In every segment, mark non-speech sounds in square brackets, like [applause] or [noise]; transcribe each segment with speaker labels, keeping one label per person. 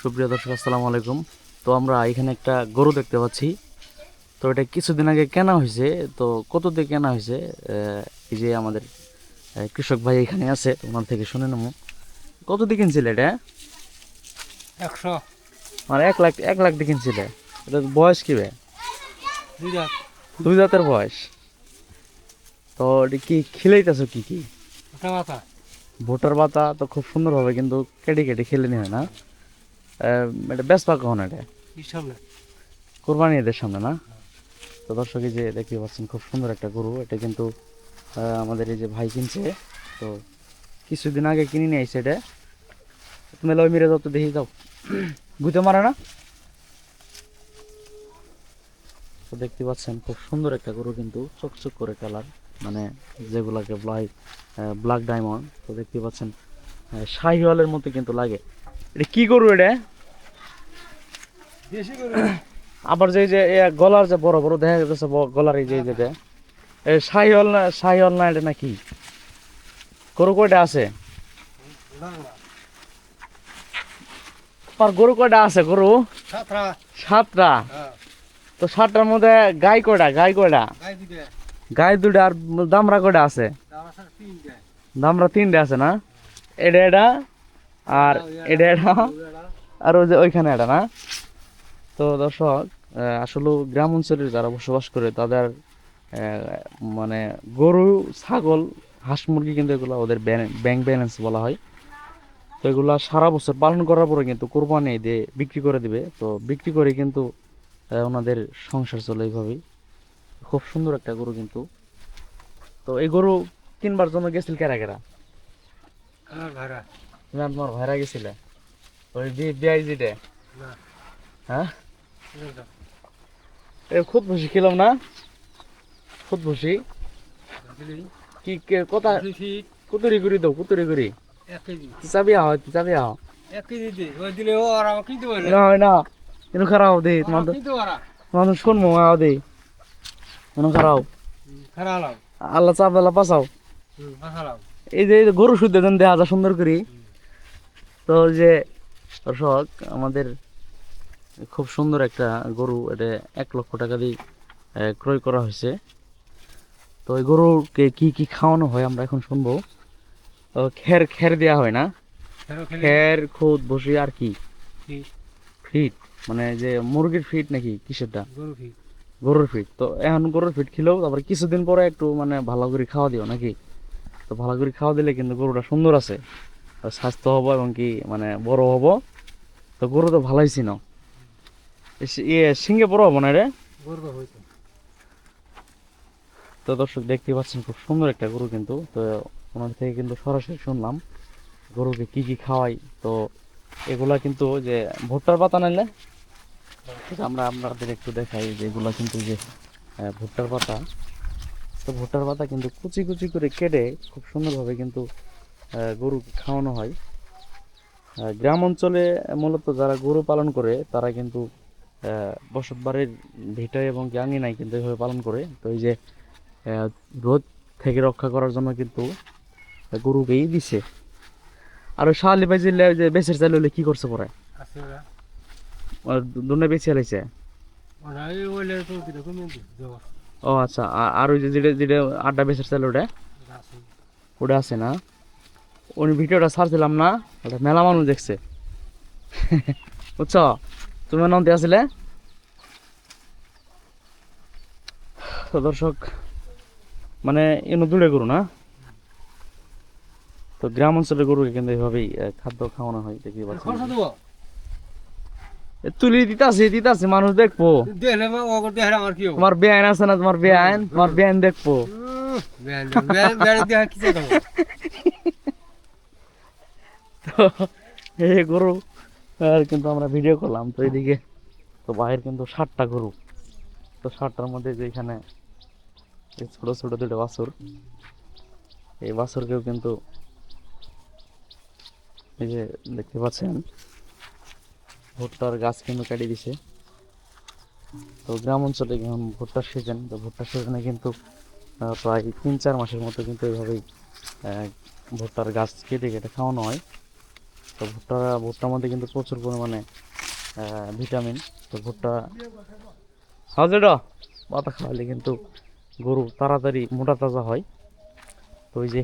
Speaker 1: সুপ্রিয় দর্শক আসসালামু আলাইকুম। তো আমরা এখানে একটা গরু দেখতে পাচ্ছি। তো এটা কিছুদিন আগে কেনা হয়েছে। তো কত দিয়ে কেনা হয়েছে? এই যে আমাদের কৃষক ভাই এখানে আছে ওনার থেকে শুনে নেব। কত দিয়ে কিনছিলে এটা?
Speaker 2: একশো।
Speaker 1: মানে এক লাখ এক লাখ দিয়ে কিনছিলে। এটা বয়স কি বে
Speaker 2: দুই
Speaker 1: জাতের বয়স। তো এটা কি খিলাইতেছো কি কি? ভোটার পাতা। তো খুব সুন্দরভাবে কিন্তু কেটে কেটে খেলে নেওয়া হয় না। এটা বেসপা কখন এটা?
Speaker 2: সামনে।
Speaker 1: কোরবানি ঈদের সামনে না? তো দর্শক যে দেখতে পাচ্ছেন খুব সুন্দর একটা গরু। এটা কিন্তু আমাদের এই যে ভাই কিনছে তো কিছুদিন আগে কিনে নিয়ে আইছে এটা। তুমি লই মেরে যাও তো দেখি যাও। বুঝতে মারে না। তো দেখতে পাচ্ছেন খুব সুন্দর একটা গরু কিন্তু চকচক করে কালার। মানে যেগুলাকে ব্লাই ব্ল্যাক ডায়মন্ড তো দেখতে পাচ্ছেন শাহিওয়ালের মতো কিন্তু লাগে। এটা কি গরু এটা? আবার যে যে গলার যে বড় বড় দেখা যাচ্ছে গলার এই যে যেটা না এটা নাকি? গরু কয়টা আছে? আর গরু কয়টা আছে গরু? সাতটা।
Speaker 2: হ্যাঁ।
Speaker 1: তো সাতটার মধ্যে গাই কয়টা? গাই কয়টা?
Speaker 2: গাই
Speaker 1: দুটা আর দামরা কয়টা আছে? দামরা তিনটা। আছে না? এটা এটা আর এটা এটা আর ওই যে ওইখানে এটা না? তো দর্শক আসলে গ্রাম অঞ্চলের যারা বসবাস করে তাদের মানে গরু ছাগল হাঁস মুরগি কিন্তু এগুলো ওদের ব্যাংক ব্যালেন্স বলা হয়। তো এগুলা সারা বছর পালন করার পরে কিন্তু কোরবানি দিয়ে বিক্রি করে দিবে। তো বিক্রি করে কিন্তু ওনাদের সংসার চলে এইভাবেই। খুব সুন্দর একটা গরু কিন্তু। তো এই গরু কিনবার জন্য গেছিল কেরা কেরা?
Speaker 2: আমার ভাড়া
Speaker 1: আর তোমার ভাইরা গেছিলে? ওই বিআই যেটা
Speaker 2: না।
Speaker 1: হ্যাঁ? ভুসি খেলাম না? কথা কুতুরি কুতুরি চাবি আহ আহ।
Speaker 2: দে
Speaker 1: তো শুনব আও দে। আল্লাহ চাপ আল্লাহ পাসাও এই যে গরু শুদ্ধ দেন দেখা সুন্দর করি তো যে দর্শক আমাদের খুব সুন্দর একটা গরু এটা এক লক্ষ টাকা দিয়ে ক্রয় করা হয়েছে। তো ওই গরুকে কি কি খাওয়ানো হয় আমরা এখন শুনব। খের খের দেওয়া হয় না? খের খুদ বসি আর কি?
Speaker 2: ফিট।
Speaker 1: মানে যে মুরগির ফিট নাকি কিসেরটা গরুর ফিট। তো এখন গরুর ফিট খেলেও তারপরে কিছুদিন পরে একটু মানে ভালো করে খাওয়া দিও নাকি? তো ভালো করে খাওয়া দিলে কিন্তু গরুটা সুন্দর আছে। স্বাস্থ্য হব এবং কি মানে বড় হব। তো গরু তো ভালোই সি- ইয়ে সিঙ্গে বড় হব না রে? তো দর্শক দেখতে পাচ্ছেন খুব সুন্দর একটা গরু কিন্তু। তো ওনার থেকে কিন্তু সরাসরি শুনলাম গরুকে কি কি খাওয়াই। তো এগুলা কিন্তু যে ভুট্টার পাতা নাইলে আমরা আপনাদের একটু দেখাই যে এগুলা কিন্তু যে ভুট্টার পাতা। তো ভুট্টার পাতা কিন্তু কুচি কুচি করে কেটে খুব সুন্দরভাবে কিন্তু গরুকে খাওয়ানো হয়। গ্রাম অঞ্চলে মূলত যারা গরু পালন করে তারা কিন্তু বসত বাড়ির ভিটায় এবং কি নাই কিন্তু এভাবে পালন করে। তো এই যে রোদ থেকে রক্ষা করার জন্য কিন্তু গরুকেই দিছে। আর ওই শাহালি ভাই যে বেচের চাইলে হলে কি করছে পরে? দুনে বেঁচে ও আচ্ছা। আর ওই যে যেটা যেটা আড্ডা বেচের চাইলে ওটা?
Speaker 2: আছে।
Speaker 1: ওটা আছে না? উনি ভিডিওটা ছাড়ছিলাম না মেলা মানুষ দেখছে। [laughs] বুঝছ? তুমি নাম দিয়ে আসলে তো দর্শক মানে এনে দূরে গরু না? তো গ্রাম অঞ্চলের গরুকে কিন্তু এইভাবেই খাদ্য খাওয়ানো হয় দেখি তুলি দিতাছে দিতাছে মানুষ দেখব। তোমার বেআইন আছে না তোমার বেআইন? তোমার বেআইন দেখব। তো এই গরু আর কিন্তু আমরা ভিডিও করলাম, তো এদিকে তো বাইরের কিন্তু ষাটটা গরু। তো ষাটটার মধ্যে যে এখানে ছোটো ছোট দুটো বাছুর, এই বাছুরকেও কিন্তু এই যে দেখতে পাচ্ছেন, ভুট্টার গাছ কিন্তু কেটে দিছে। তো গ্রাম অঞ্চলে ভুট্টার সিজন তো ভুট্টার সিজনে কিন্তু প্রায় তিন চার মাসের মতো কিন্তু এইভাবেই ভুট্টার গাছ কেটে কেটে খাওয়ানো হয়। তো ভুট্টা ভুট্টার মধ্যে কিন্তু প্রচুর পরিমাণে ভিটামিন। তো ভুট্টা হাজেডা পাতা খাওয়ালে কিন্তু গরু তাড়াতাড়ি মোটা তাজা হয়। তো ওই যে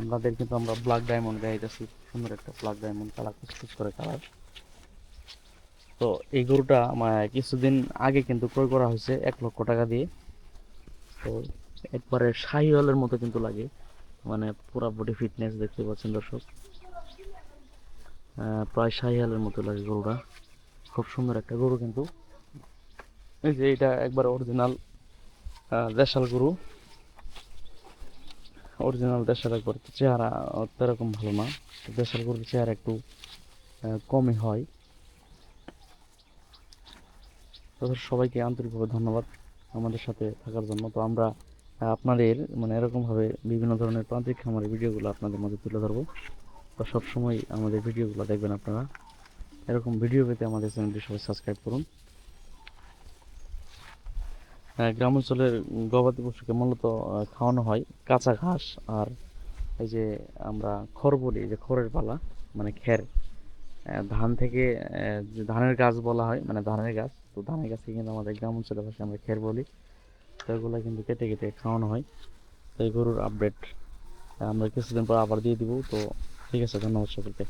Speaker 1: আপনাদের কিন্তু আমরা ব্ল্যাক ডায়মন্ড দেখাইতেছি। সুন্দর একটা ব্ল্যাক ডায়মন্ড কালার কুচকুচ করে কালার তো এই গরুটা কিছুদিন আগে কিন্তু ক্রয় করা হয়েছে এক লক্ষ টাকা দিয়ে। তো একবারে শাহিওয়ালের মতো কিন্তু লাগে। মানে পুরা বডি ফিটনেস দেখতে পাচ্ছেন দর্শক। প্রায় শাহিওয়ালের মতো লাগে গরুটা। খুব সুন্দর একটা গরু কিন্তু। এই যে এটা একবার অরিজিনাল দেশাল গরু। অরিজিনাল দেশাল একবার, চেহারা তেরকম ভালো না। দেশাল গরুর চেহারা একটু কমই হয়। তাদের সবাইকে আন্তরিকভাবে ধন্যবাদ আমাদের সাথে থাকার জন্য। তো আমরা আপনাদের মানে এরকমভাবে বিভিন্ন ধরনের প্রান্তিক খামারের ভিডিওগুলো আপনাদের মধ্যে তুলে ধরবো। তো সবসময় আমাদের ভিডিওগুলো দেখবেন আপনারা। এরকম ভিডিও পেতে আমাদের চ্যানেলটি সবাই সাবস্ক্রাইব করুন। আহ, গ্রাম অঞ্চলের গবাদি পশুকে মূলত খাওয়ানো হয় কাঁচা ঘাস আর এই যে আমরা খড় বলি যে খড়ের পালা মানে খের। ধান থেকে যে ধানের গাছ বলা হয় মানে ধানের গাছ তো ধানের গাছে কিন্তু আমাদের গ্রাম অঞ্চলের ভাষায় আমরা খের বলি। তো এগুলো কিন্তু কেটে কেটে খাওয়ানো হয়। তো এই গরুর আপডেট আমরা কিছুদিন পর আবার দিয়ে দিব। তো ঠিক আছে ধন্যবাদ সকলকে